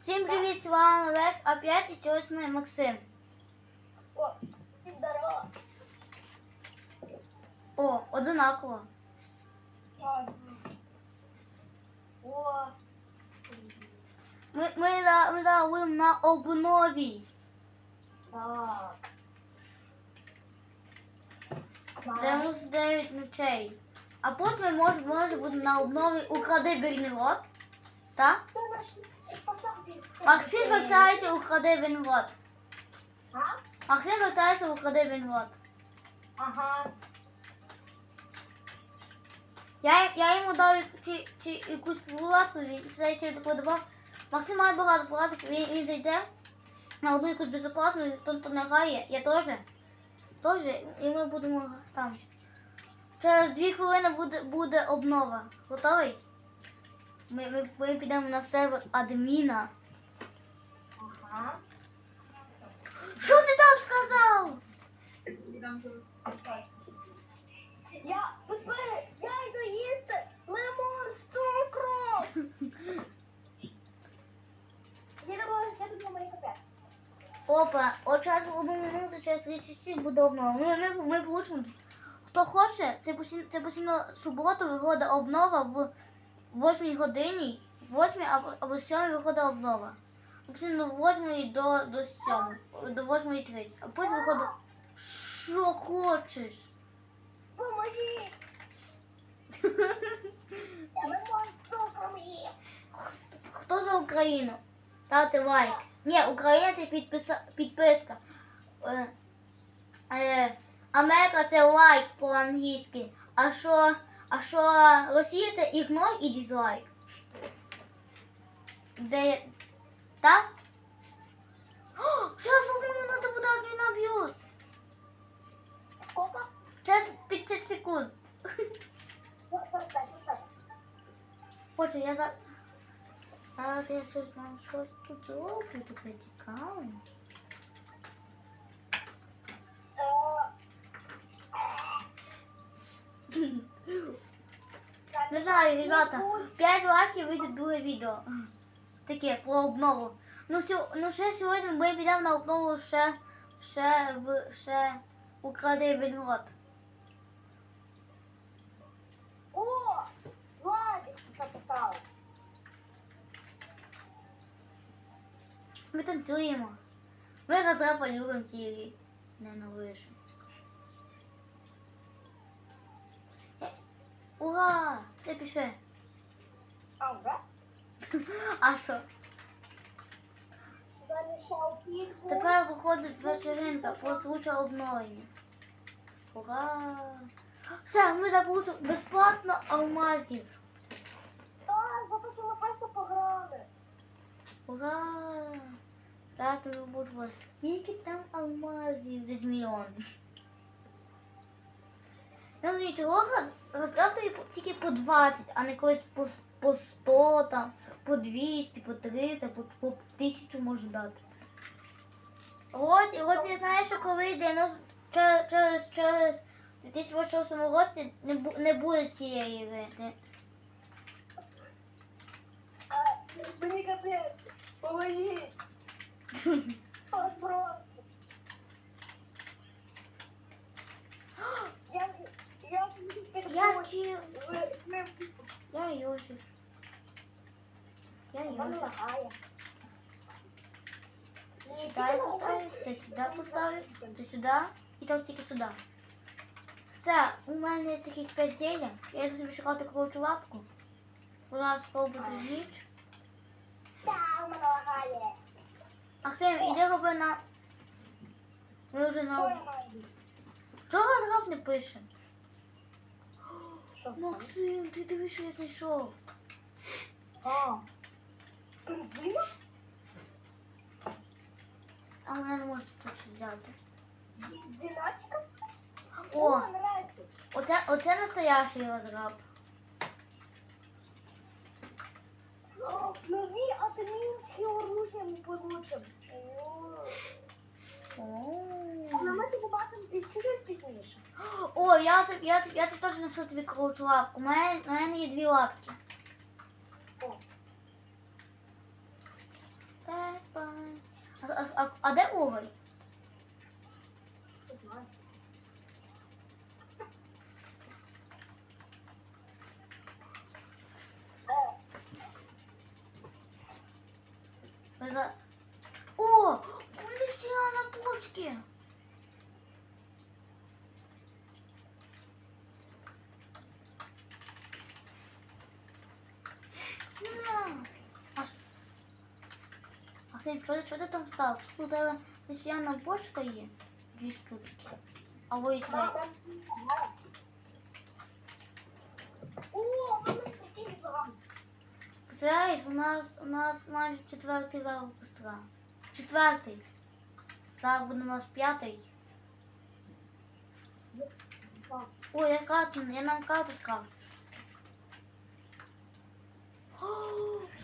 Всім привіт, з вами Лес опять і сьогодні Максим. О, всім здорово. О, одинаково. О, Ми, ми, ми будемо на обнові. так. 99 ночей. А потім ми може, може будемо на обнові укради Бельмілот. Так? Це наш. Максим вертається укради Бельмілот. А? Максим вертається укради Бельмілот. Ага. Я, я йому дав чи, чи якусь ласку, він це через таку давав. Максим має багато порадок, він, він зайде на одну якусь безопасну, і то не грає, я теж. Теж, і ми будемо там. Через дві хвилини буде, буде обнова. Готовий? Ми, ми, ми підемо на сервер адміна. Ага. Що ти там сказав? Я тепер я йду їсти лимон з цукром. Я думаю, я тут маленька п'ять. Опа, от час одну минуту, через 37 буде обнова. Ми, ми, ми получимо. Хто хоче, це постійно, це постійно суботу виходить обнова в 8 годині, 8 або, або 7 виходить обнова. З 8 до, до 7, до 8.30. А потім виходить, що хочеш. Їм. Хто за Україну? Ставте лайк. Ні, Україна це підписа, підписка. Е, е, Америка це лайк по-англійськи. А що, а що Росія це ігнор і дізлайк. Де. Так? О, Зараз одну минуту буде адміна б'юз. Сколько? Зараз 50 секунд. 45, 50. Хоче, я за. А я щось там щось тут зроблю, таке цікаве. Не знаю, ребята, 5 лайків вийде друге відео. Таке про обнову. Ну, сьо, ну ще сьогодні ми підемо на обнову ще, ще в ще укради Вільгот. О, Владик щось написав. Ми танцюємо. Ми розрапа любимо ці ненавижимо. Ура! Це пише. А, вже? А що? Тепер виходить вечеринка по случаю обновлення. Ура! Все, ми заполучимо безплатно алмазів. Так, за те, що ми просто пограли. Ура! Так, ми будемо скільки там алмазів десь мільйон. Розумію, чого розказує тільки по 20, а не колись по, по 100, там, по 200, по 300, по, по 1000 можу дати. От, от я знаю, що коли 90, через, через, через 2026 році не, бу- не буде цієї гри. Мені капець. Поможіть. От Просто. Я, я, Я чи... Я Йожик. Я лагає. Сюди я поставив, це сюди поставив, це сюди і там тільки сюди. Все, у мене таких п'ять зелень. Я йду собі шукати коротшу лапку. Будь ласка, буде ніч. Максим, іди роби на. Ми вже на. Чого розраб не пише? Що? Максим, ти дивись, що я знайшов. А. Бензина? А мене не можна тут щось взяти. Бензиначка? О, нравится. оце, оце настоящий розраб. О, Нові атомінські оружия ми получимо. О ми тобі побачимо чуть-чуть пізніше. О, я я, я, я тут теж несу тобі круту лапку. У мене, у мене є дві лапки. О. А, а, а, а де уголь? Що, що ти там став? Тут у тебе дефіана почка є? Дві штучки. А ви да, твої. О, у мене такий. Знаєш, у нас, у нас майже четвертий випуск. Четвертий. Зараз буде у нас п'ятий. Ой, я карту, я нам карту скажу. О,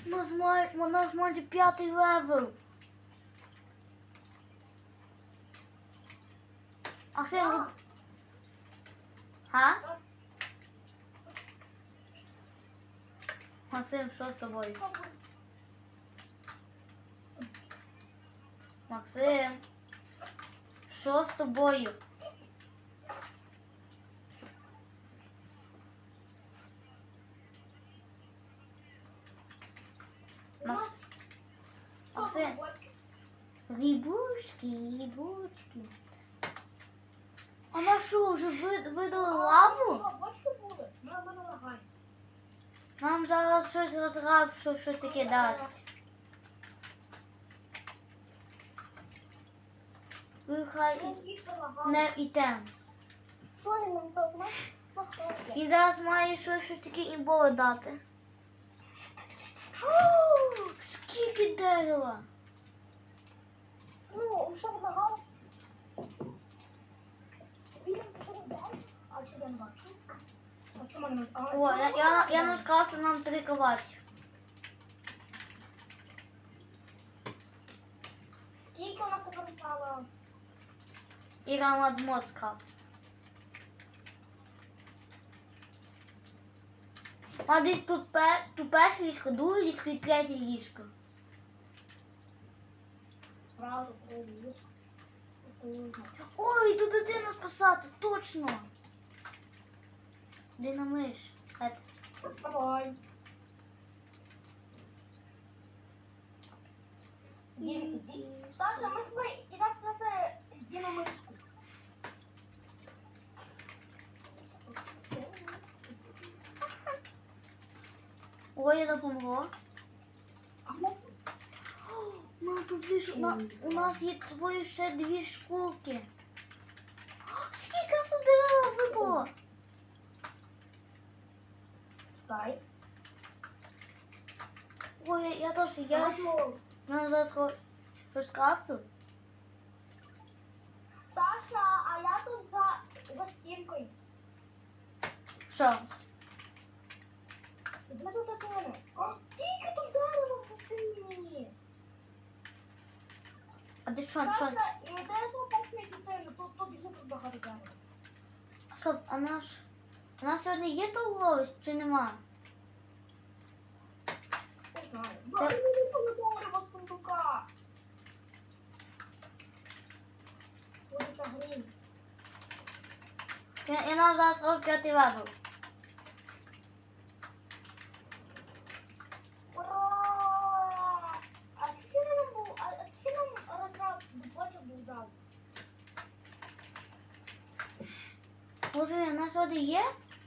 У нас має, у нас майже п'ятий левел. А все, Да. а? Максим, що з тобою? Максим, що з тобою? У нас Максим, рібучки, рібучки. А на що, вже ви- видали лаву? Нам зараз щось розграб, що щось таке дасть. Ви хай із- не йдемо. Він? Ну? Він зараз має щось, щось таке імбове дати. Скільки дерева! Ну, що вимагав? Він передав. А чи я не бачу? А чому не а, О, я, я, бачу? я не сказав, що нам три кроваті. Скільки у нас тепер стало? І Рамад Мод сказав. А десь тут, пе, тут перше ліжко, друге ліжко і третє ліжко. Правда, три ліжка. Ой, тут дитину спасати, точно. Динамиш. Давай. ді- Ді- Саша, ми собі ідемо спати діномишку. Ой, я допомогло. А ми Ну, тут на... у нас є твої ще дві шкурки. Скільки нас тут дерева випало? Дай. Ой, я, я теж, я, Саша, а я тут за, за стінкою. Що? Де тут отоне? О, Скільки тут дерева в дитині? А де що, що? Саша, і де тут пахне дитина? Тут, тут дуже багато дерева. Стоп, а наш... У нас сьогодні є торговець чи нема? Знаю. Бо я не пам'ятаю з сундука. Ось це. Я, я нам зараз п'ятий левел. Ура! А скільки нам був, а а скільки нам розрав бочок був дав? Може, у нас сьогодні є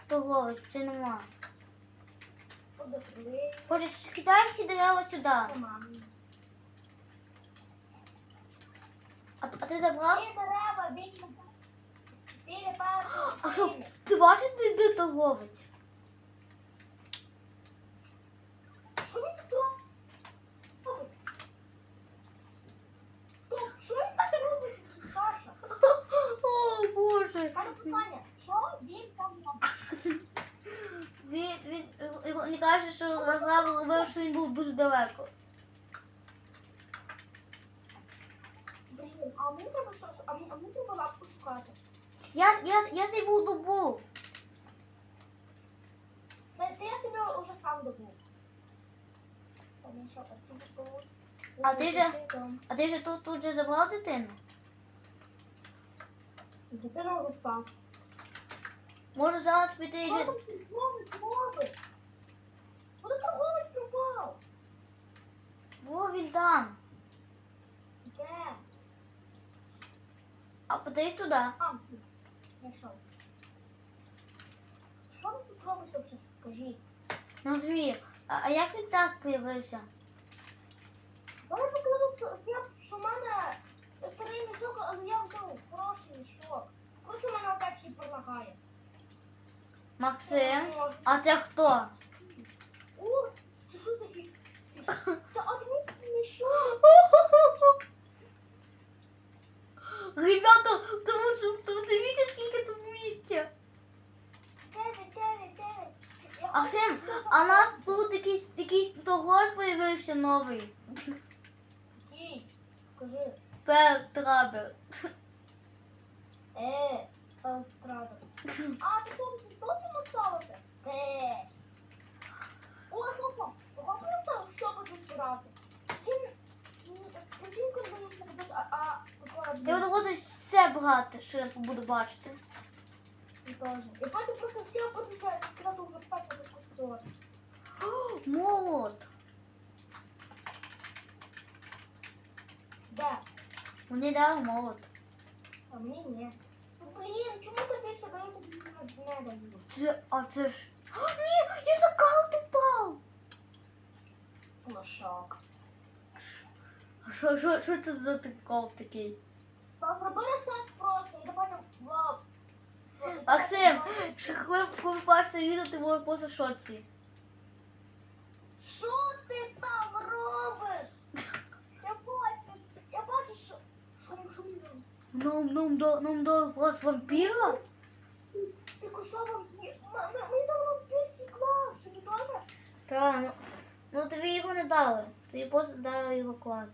торговець чи нема? Подивили. Хоче, кидай всі дерева сюди. А, а ти забрав? Всі дерева першого. А що, ти бачиш, де, де торговець? Що він робить? Що він так робить? Саша, О, Боже. мене питання, що він там робить? Він, він, він не каже, що Лазар робив, що він був дуже далеко. Блін, а мені треба що, а мені, а мені треба лапку шукати. Я, я, я цей був добув. Це ти я собі вже сам добув. Та що, так, ти добув. А ти же- А ти ж тут, тут же забрав дитину? Дитина вже Може зараз піти там робить? Куди торговець пропав? Во він там. Де? А подивись туди. А, знайшов. Що ви тут робите взагалі? Скажіть. Ну змій. А, а як він так появився? Вони показали, що, що в мене старий мішок, але я взяв хороший мішок. Коротше, в мене опять гіперлагає. Максим. А це хто? О, що таке? Це, мішок. Ребята, тому що тут дивіться, скільки тут місця. Дев'ять, дев'ять, дев'ять. А Максим, а нас тут якийсь якийсь тогось появився новий. Який? Скажи. Пертрабер. Е, правда. А, ти що, тут точно ставити? Е. О, хлопа, не став, що буду збирати. Він коли не а, Я буду просто все брати, що я буду бачити. І потім просто всі опитують, сказати у верстаті таку сторону. Молот. Де? Мені дали молот. А мені ні. Блін, чому тобі все не? Це, а це ж. О, ні, я за карт упав. Лошак. А що, що, що це за тиков такий? Так, роби ресет просто, і потім вау. Максим, що коли, коли бачите відео, ти можеш просто шоці. Що ти там робиш? Я бачу, я бачу, що... Що він що він робить? Нам, нам, до, нам дали клас вампіра? Це кусок Ми ми дали вампірський клас, тобі теж? Так, ну, ну тобі його не дали. Тобі просто дали його клас.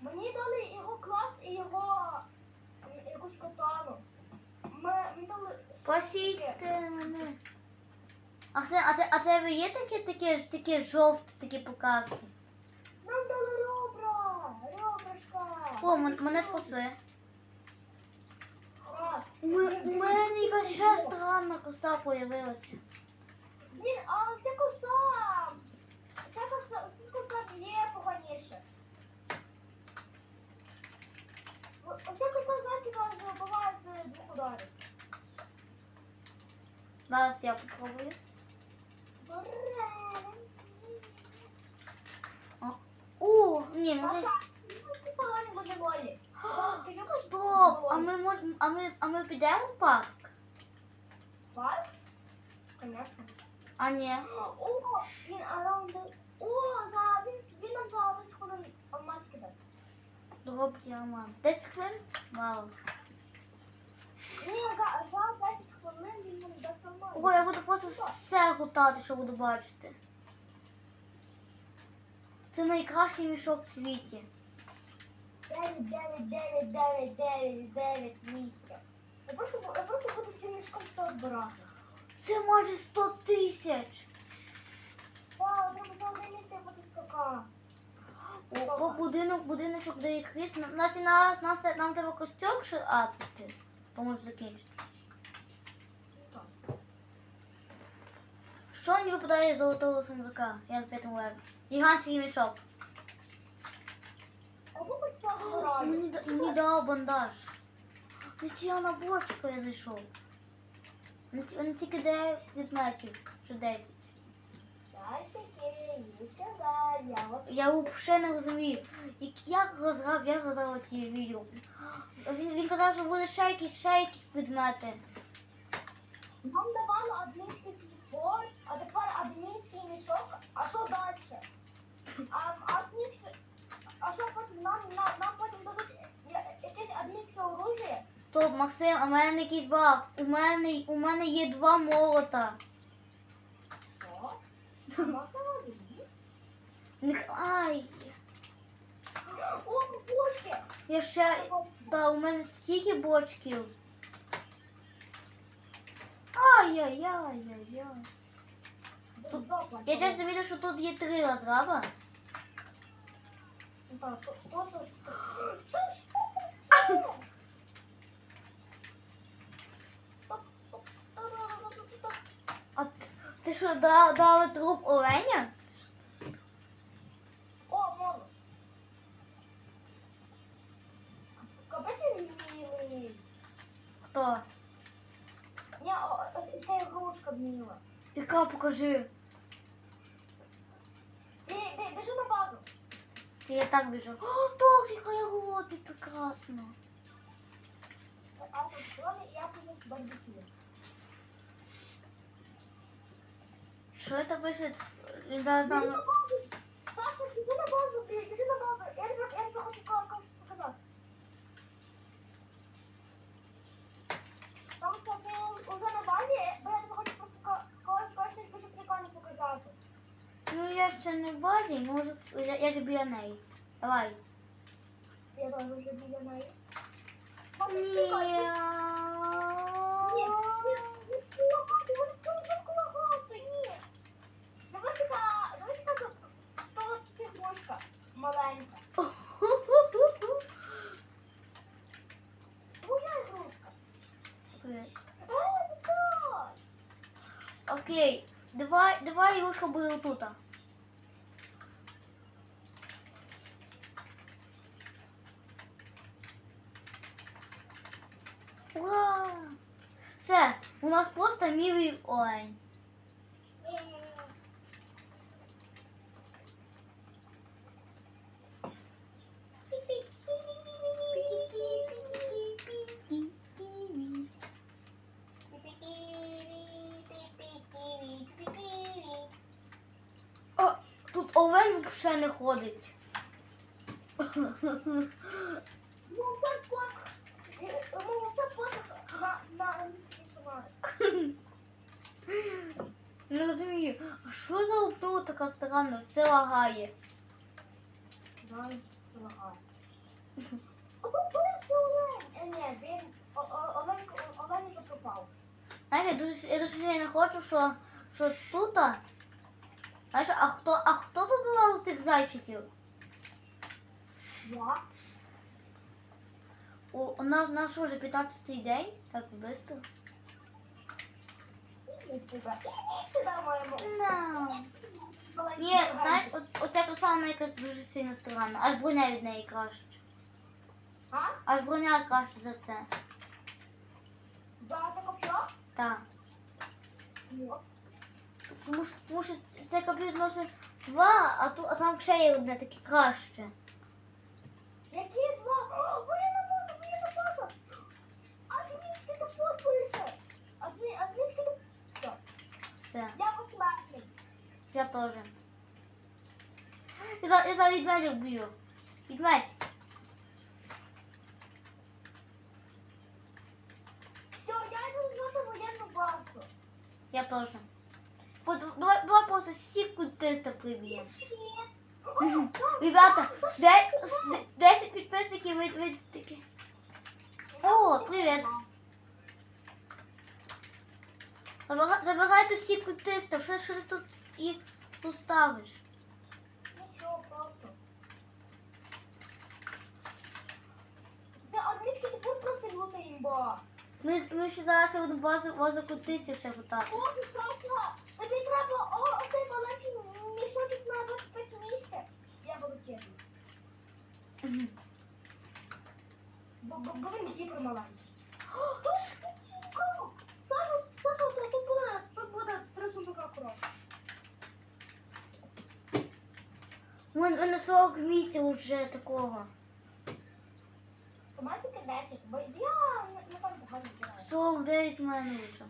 Мені дали його клас і його м, якусь катану. Ми, ми дали... Мене. А це, а це, а це є таке, таке, ж- таке жовте, такі по карті? Нам дали. О, мене спасли. У ме- мене якась ще странна коса появилася. Ні, а ця коса. Ця коса, коса є поганіше. Оця коса, знаєте, каже, буває з двох ударів. Зараз я попробую. О, ні, ну Саша, ти погані водололі. Ти любиш стоп! А ми можемо, а ми, а ми підемо в парк? Парк? Конечно. А ні. О, він араунди. О, за, він, він нам за 10 хвилин маски дасть. Дороб діамант. 10 хвилин? Вау. Ні, за, за 10 хвилин він нам дасть алмаз. Ого, я буду просто все гутати, що буду бачити. Це найкращий мішок в світі. 9, 9, 9, 9, 9, 9 місця. Я просто, я просто буду цим мішком все збирати. Це майже 100 тисяч. Так, за одне місце скакати. О, По будинок, будиночок де якийсь. На- Нас і нас, нас, нам треба костюм ще апити. То може закінчитися. Що мені випадає з золотого сундука? Я на п'ятому леві. Гігантський мішок. Я О. Мені, мені дав бандаж. Нечияна бочка я знайшов. Вони ті- Вони тільки 9 предметів, чи 10. Зайчики, іди сюди, я. Я взагалі не розумію, як, як розграв, як розграв ці відео. Він, він казав, що буде ще якісь, ще якісь предмети. Нам давали адмінський прибор, а тепер адмінський мішок. А що далі? А, адмінський... А що потім нам, нам, нам потім дадуть я- якесь адмінське оружие? Стоп, Максим, а в мене якийсь баг. У мене, у мене є два молота. Що? Можна один? Ник- Ай, О, бочки! я ще. Та у мене скільки бочків? Ай-яй-яй-яй-яй. Я часто бачу, що тут є три розраба. Так, це- Це що таке? А це що, да- дали труп оленя? О, мама. Він милий. Хто? Ні, о, ця ігрушка мила. Яка покажи. Бі- бі- Біжи на базу. Я так біжу. О, так, яка я голодний, прекрасно. Що це пише? Він зараз Біжи на нам... базу. Саша, біжи на базу, бі- біжи на базу. Я тобі хочу кое-що показати. Там що уже на базі, бо я тобі хочу просто ка- дуже прикольно показати. Ну я ще не в базі, може, я, я ж біля неї. Давай. Я теж вже біля неї. Ні. Ні, ні, ні, ні, ні, ні, ні, ні. ні, ні, дивись, яка тут, тут ігрушка маленька. Твоя ігрушка. Окей. Е, так. Окей, давай, давай ігрушка буде отут. Ура! Все, у нас просто милий олень. Не розумію, а що за лупнула така странна, все лагає. Знаєш. Я дуже, я дуже сильно хочу, що, що тут. Знаєш, а хто, а хто тут була тих зайчиків? Я? У, у нас, у нас що, вже 15-й день? Так, швидко. Ідіть сюди. Ідіть сюди, моєму. No. Ні, знаєш, от, от ця краса, вона якась дуже сильно странна. Аж броня від неї краще. А? Аж броня краще за це. За це коп'я? Так. Ні. Тому що, тому що це коп'ю носить два, а, тут, а там ще є одне таке краще. Які два? О, воєнна база, воєнна база. Адмінський топор пише. Адмі, адмінський топор. Все. Все. Я посмертний. Я теж. Я за, я за відмедів б'ю. Відмедь. Все, я йду звати воєнну базу. Я теж. От, давай, давай просто секундиста приб'ємо. Мгм. Ребята, де, с- 10 підписників ви, такі. О, привіт. Забага- Забирайте всі кутиста, що, що ти тут і поставиш? Нічого, просто. Це англійський топор просто люта імба. Ми, ми ще зараз будемо базу, базу кутистів ще готати. О, Саша, тобі треба, о, оцей маленький мішочок на 25 місця. Я буду кинути. Мгм. Бо, бо, бо він гіпер маленький. О, тут сундука. Саша, Саша, тут, тут буде, тут буде три сундука коробки. У мене у мене 40 місця вже такого. У мене тільки 10, бо я не, не так багато збираю. 49 в мене вже.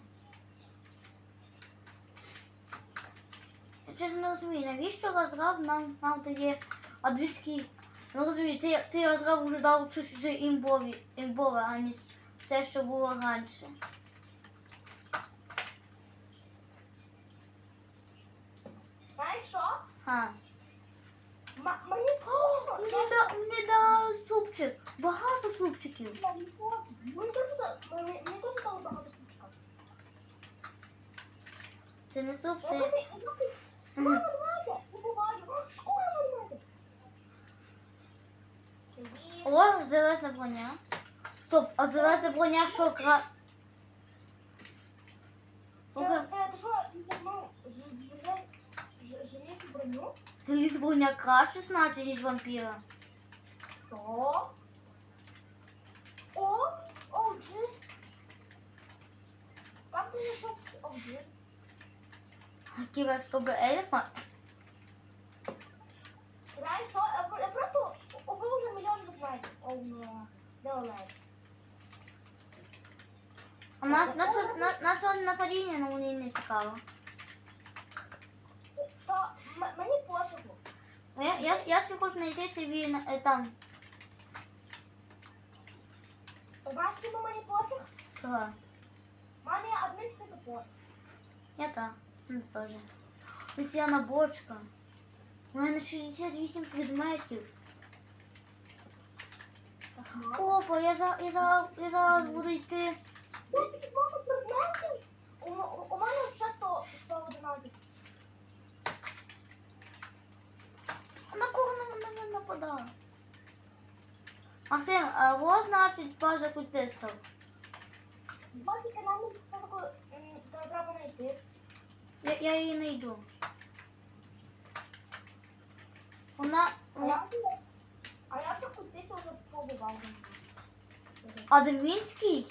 Я чесно не розумію, навіщо розраб нам, нам дає адвільський... Не розумію, цей, цей розраб вже дав щось вже імбові, імбове, а не те, що було раніше. Знаєш що? А. М- мені скучно. мені, я- да, мені дали супчик. Багато супчиків. я не хочу. Мені теж да- мені мені багато ключка. Це не суп, це... О, зелена броня. Стоп, а зелена броня що кра... Що, ну, железну броню? заліз броня краще значить, ніж вампіра. Що? О, о, джис. Там мені щось, о, джис. Ківер, щоб елефант. Реально, що? Я про- я просто убив вже мільйон ведмедів. О, ну, де Олег? А нас, нас, нас, нас сьогодні нападіння, ну мені не цікаво. То м- мені пофігу. Я, я, я собі хочу знайти собі на- е, там. Знаєш, чому мені пофіг? Чого? У мене є адмінський топор. Я так. Ну, теж. Тетяна бочка. У мене 68 предметів. Опа, я, за, я, за, я зараз буду йти. Предметів. У, у, у мене вже 100, 111. А На кого на мене нападає? Максим, а во значить база культистів. Бачите, нам не таку, м, та- треба знайти. Я, я її не йду. Вона. А вона... я, а я вже кудись вже побував. Адмінський?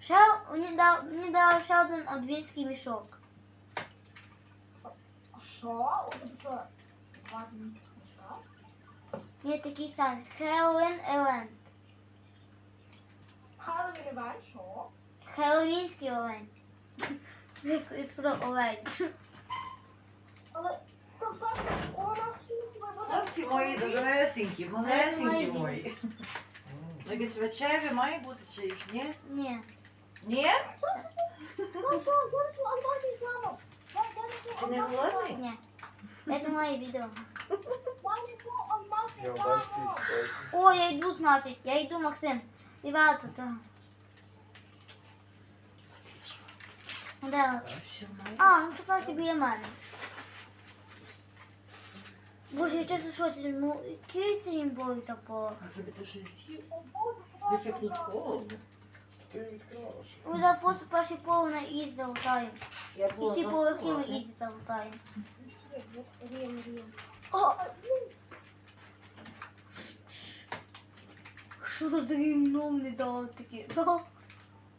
Ще мені дав, мені дав ще один адмінський мішок. А що? У тебе що? Ладно, що? Є такий самий. Хеллоуін Евент. Хеллоуін івент, що? Хеллоуінський олень. Я сказав олень. Але, стоп, стоп, у нас буде. Та всі мої дорогесенькі, малесенькі Мої. мої. Такі свячеві має бути чи ж ні? Ні. Ні? Що, що, я замок. Ти не голодний? Ні. Це моє відео. Я. О, я йду, значить. Я йду, Максим. Ребята, та. Де? вона? А, ну це кстати біля мене. Боже, я чесно щось, ну, який це їм бой топор? А тобі то що з'їв? О, Боже, куди тут холодно. Ти відкриваєш. Ми зараз просто перший поле на ізі залутаємо. І всі на ми холодно. ізі залутаємо. Рім, рім. О! Що за дрімном не дав таке? Да?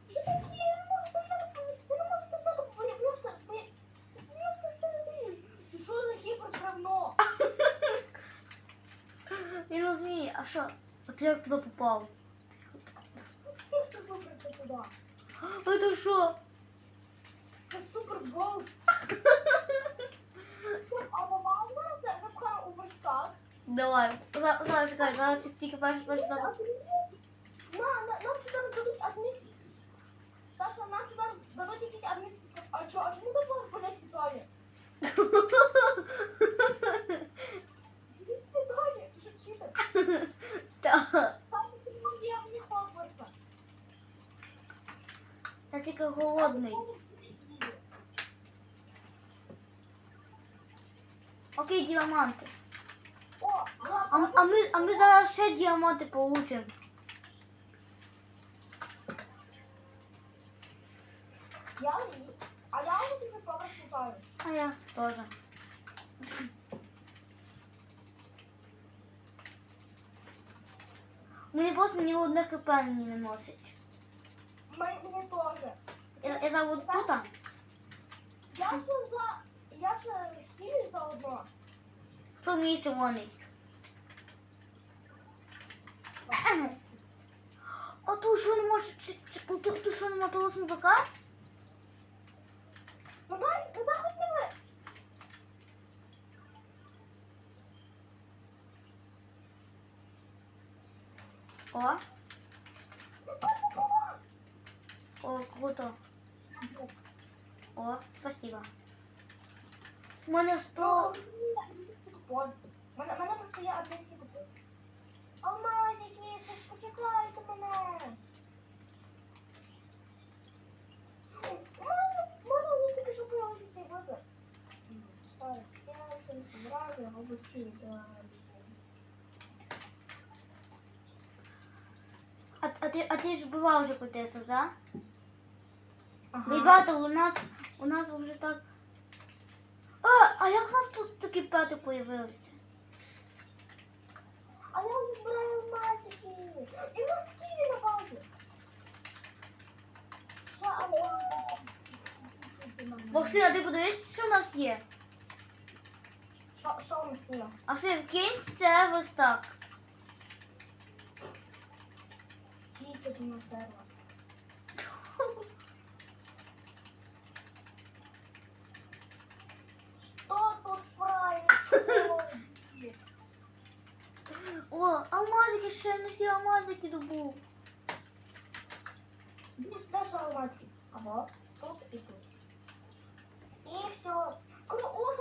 Що таке? Я не можу це взяти, я не можу це взяти, бо я б'ю все, бо я б'ю все всередині. Це що за гіперправно? Не розумію, а що? А ти як туди попав? Всіх хто вибрався сюди. А це що? Це супербол. А вам зараз за- запхаємо у верстак. Давай, зараз, зараз, чекай, зараз тільки- тільки перший перший зараз. На, на, нам сюди дадуть адмінські. Саша, нам сюди дадуть якісь адмінські. А чо, а чому тут болять літає? Літає, ти що читер? Так. Я тільки голодний. Окей, діаманти. О, А, а, ми, а ми зараз ще діаманти получимо. я ні. А я не літаю. А я теж. Мені просто ні одне хп мені не носить. Мені мені теж. Я, я буду тут. Я ще за... Я ще хілі заодно. Що мій червоний? А ту що не може... ту що нема того смака? Ну дай, ну дай хоч тебе. О. О, круто. О, спасибо. У мене 100... От. Мене, мене просто є англійський купив. Алмазики, щось почекайте мене. Мене, мене тільки що цей вибір. Старий стяжки, збираю, робити. А, а, ти, а ти ж бував вже котесов, да? Ага. Ребята, у нас, у нас вже так... А, а як у нас тут такий петик появився? А я вже збираю масики. І носки на базі. Що, а Максим, а ти подивись, що у нас є? Що, що у нас є? Максим, кинь це ось так. Скільки ти на себе? Що тут правильно? О, алмазики, ще не всі алмазики добув. Десь де що алмазки? Або тут і тут. І все. Коли, о,